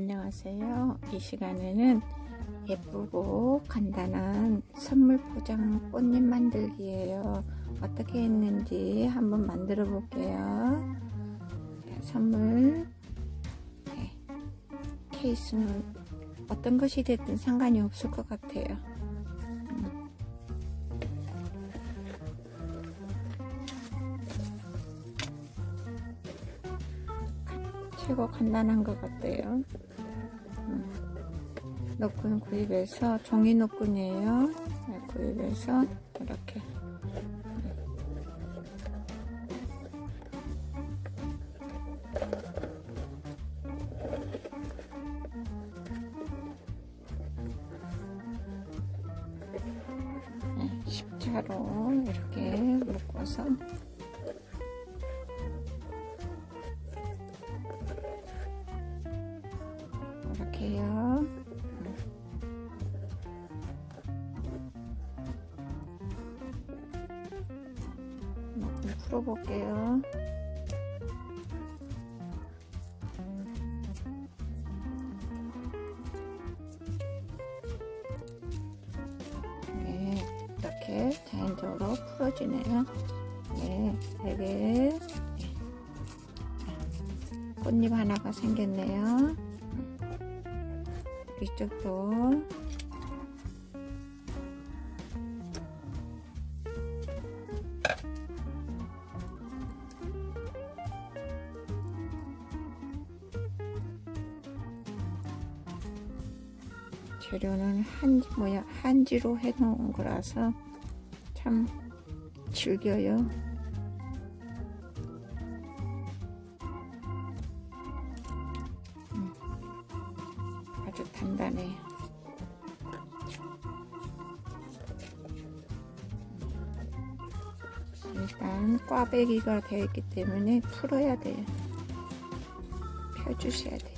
안녕하세요. 이 시간에는 예쁘고 간단한 선물 포장 꽃잎 만들기예요. 어떻게 했는지 한번 만들어 볼게요. 선물 네. 케이스는 어떤 것이 됐든 상관이 없을 것 같아요. 음. 최고 간단한 것 같아요. 음. 노끈 구입해서 종이 노끈이에요. 네, 구입해서 이렇게 네, 십자로 이렇게 묶어서 이렇게 해요. 풀어볼게요. 네, 이렇게 자연적으로 풀어지네요. 네, 되게 네. 꽃잎 하나가 생겼네요. 이쪽도 재료는 한 뭐야 한지로 해놓은 거라서 참 즐겨요. 음, 아주 단단해요. 일단 꽈배기가 되어 있기 때문에 풀어야 돼요. 펴주셔야 돼요.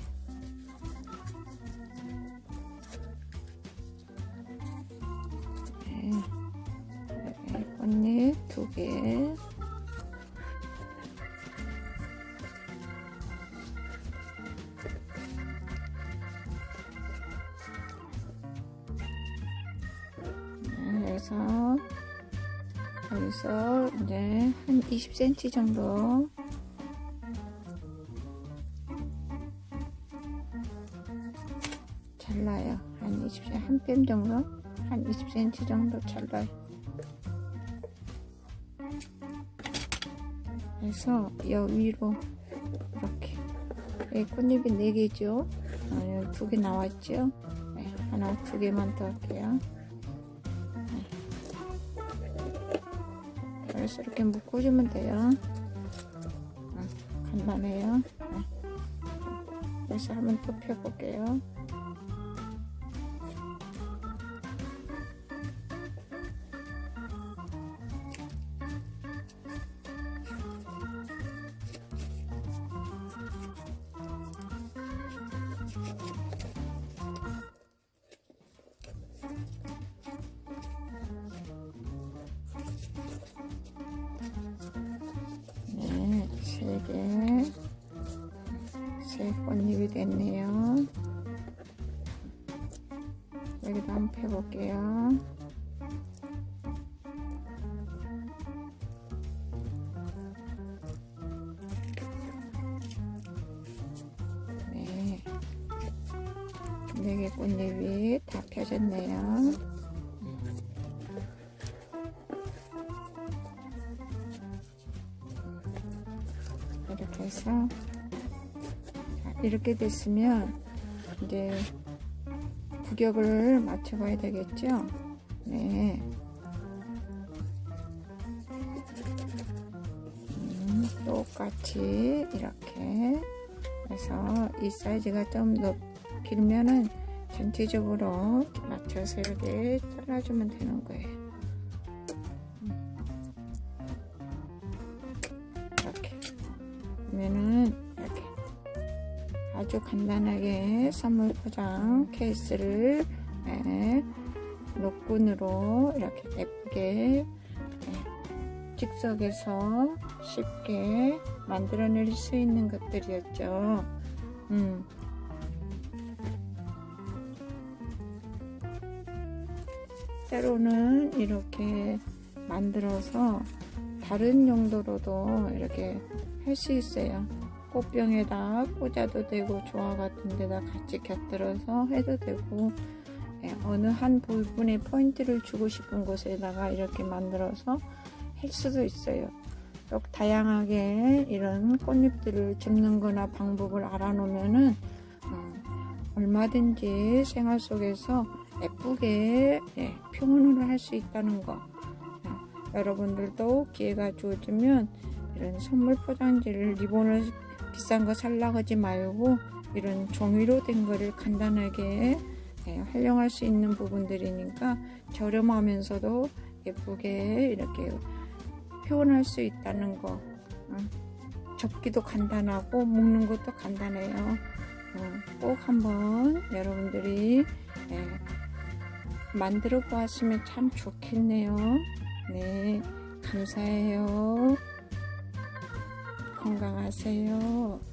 두 개. 네, 여기서 여기서 이제 한 20cm 정도 잘라요. 한 20cm 한뼘 정도, 한 20cm 정도 잘라요. 그래서 여 위로 이렇게 여기 꽃잎이 4개죠. 어, 여기 두개 나왔죠. 네, 하나 두 개만 더 할게요. 그래서 이렇게 묶어주면 돼요. 어, 간단해요. 네. 그래서 한번 또 펴볼게요. 세 꽃잎이 됐네요. 여기도 한번 펴볼게요. 네, 네 개 꽃잎이 다 펴졌네요. 이렇게 해서 자, 이렇게 됐으면 이제 구격을 맞춰봐야 되겠죠? 네. 음, 똑같이 이렇게 해서 이 사이즈가 좀 더 길면은 전체적으로 맞춰서 이렇게 잘라주면 되는 거예요. 이렇게. 그러면은 아주 간단하게 선물 포장 케이스를 네, 노끈으로 이렇게 예쁘게 네, 즉석에서 쉽게 만들어낼 수 있는 것들이었죠. 음. 때로는 이렇게 만들어서 다른 용도로도 이렇게 할 수 있어요. 꽃병에다 꽂아도 되고 조화 같은 데다 같이 곁들여서 해도 되고 예, 어느 한 부분에 포인트를 주고 싶은 곳에다가 이렇게 만들어서 할 수도 있어요. 또 다양하게 이런 꽃잎들을 접는 거나 방법을 알아놓으면은 어, 얼마든지 생활 속에서 예쁘게 예, 표현을 할 수 있다는 거. 어, 여러분들도 기회가 주어지면 이런 선물 포장지를 리본을 비싼 거 살라 하지 말고 이런 종이로 된 거를 간단하게 예, 활용할 수 있는 부분들이니까 저렴하면서도 예쁘게 이렇게 표현할 수 있다는 거. 어, 접기도 간단하고 먹는 것도 간단해요. 어, 꼭 한번 여러분들이 예, 만들어 보았으면 참 좋겠네요. 네, 감사해요. 건강하세요.